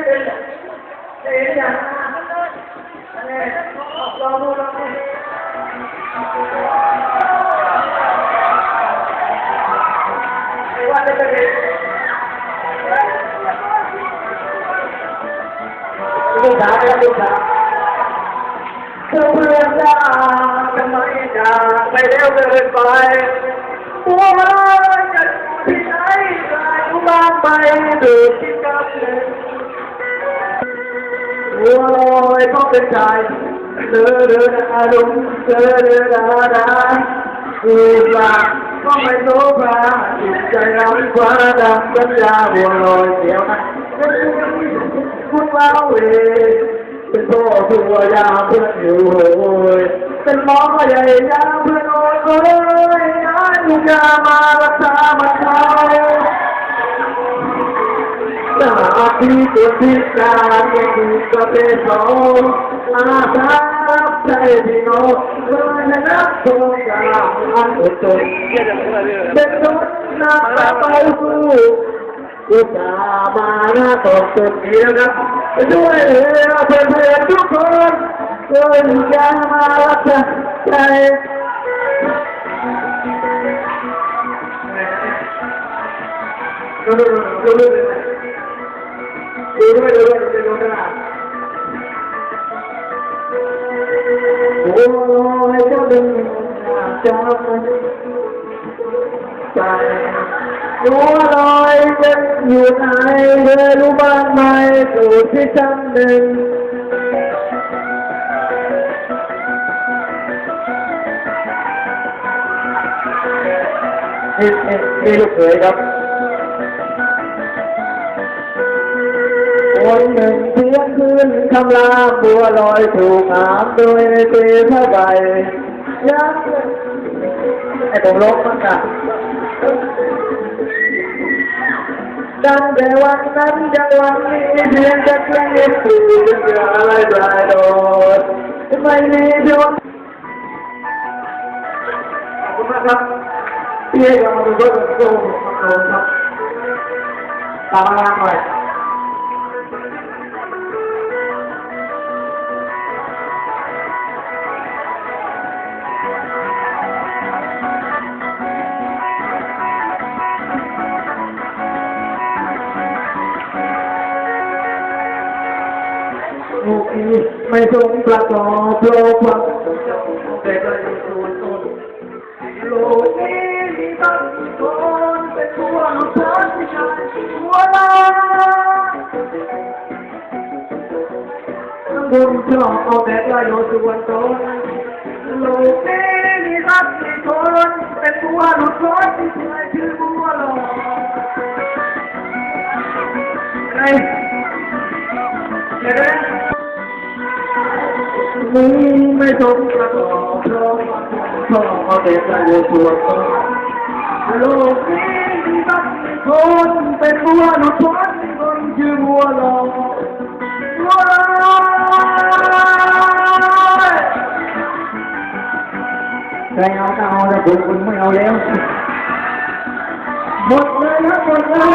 தெரியுது தெரியுதா அண்ணே அவ்வளோ Thank you. โอ้ยก็เป็นใจเดินเดินอาลุงเดินเดินดาดาคือปลาก็ไม่โซฟาจิตใจเราฟ้าดำสัญญาบัวลอยเสียวนะคุณเล่าเองเป็นพ่อตัวยาเพื่อนอยู่โอ้ยเป็นหมอใหญ่ยาเพื่อนโอ้ยโอ้ยนายลูกยามารักษามาเป็นสองอา পাখি প্রতি কারে মারা কত Thank you. ดมเป็นรถนักไปสู้อุตส่าห์มาหน้าตกตุดนี้นะครับด้วยเรือเพื่อนเพื่อนทุกคนเลยอยามารักใจดูดูดูดูดูด้วยดูด้วยดูด้วยนะโอ้ยเจ้าดึงจ้าใจหัวลอยจะอยู่ไหนเธอรู้บ้างไหมสูตรที่จำหนึ่งนี่นี่นี่ลูกเขยครับ คนหนึ่งเพียงคืนคำลาบัวลอยถูกหามโดยเตพระใบยักไอ้ผมลบมันอะดังแต่วันนั้นจังวันนี้เพียงจะเคลื่อนที่จะอะไรปลายโดดไม่มีดวงขอบคุณมากครับที่ให้เราดูดวยกันโซ่ครับตามมาหน่อย โอเคไม่ทรงประกอบโลกควาแต่ก็ยังส่วนตนโลกนี้มีบางคนเป็นตัวหลุดพ้นที่ชายหัวลาบุญชอบเอาแต่ก็ยังส่วนตนโลกนี้มีบางคนเป็นตัวลุดพ้นที่ชื่อบัวลอย มึงไม่ต้องประกอบเพราะเพราะเอาแต่ใจตัวตนโลกนี้มีบางคนเป็นบัวหลุดพ้นคนชื่อบัวลอยบัวลอยใครเอาก็เอาแล้วผมคุณไม่เอาแล้วหมดเลยครับหมดเลย